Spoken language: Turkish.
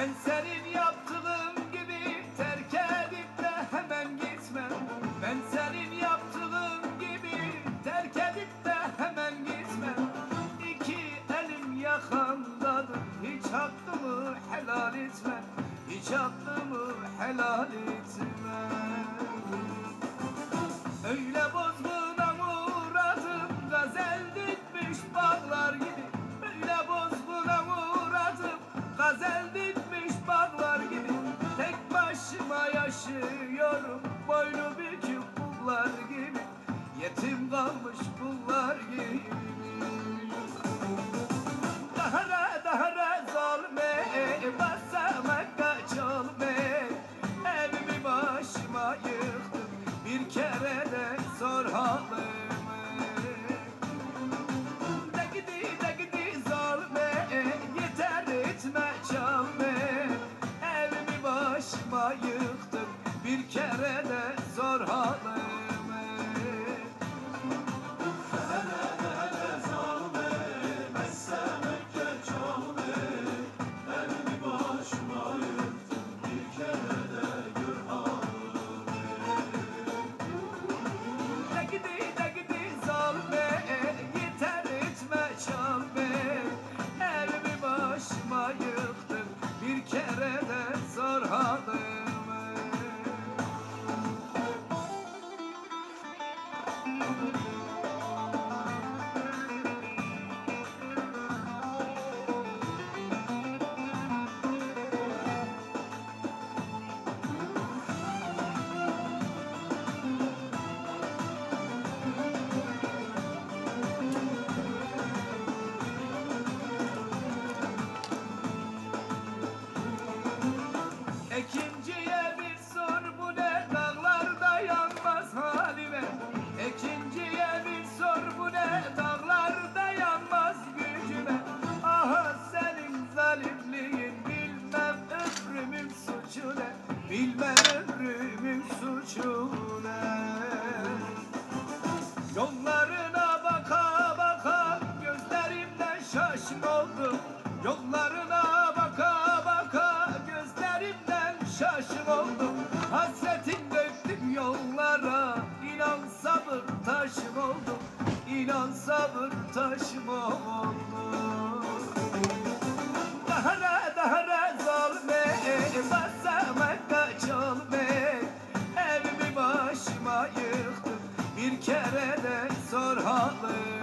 Ben senin yaptığın gibi terk edip de hemen gitmem. Ben senin yaptığın gibi terk edip de hemen gitmem. İki elim yakamdadır hiç hakkımı helal etmem. Hiç hakkımı helal etmem. Öyle bozguna uğradım gazel dikmiş bağlar gibi başıma yaşıyorum boynu bükük kullar gibi. Yetim kalmış kullar gibi Bilmem suçu ne Yollarına baka baka gözlerimden şaşın oldum. Yolları Kerede sor halim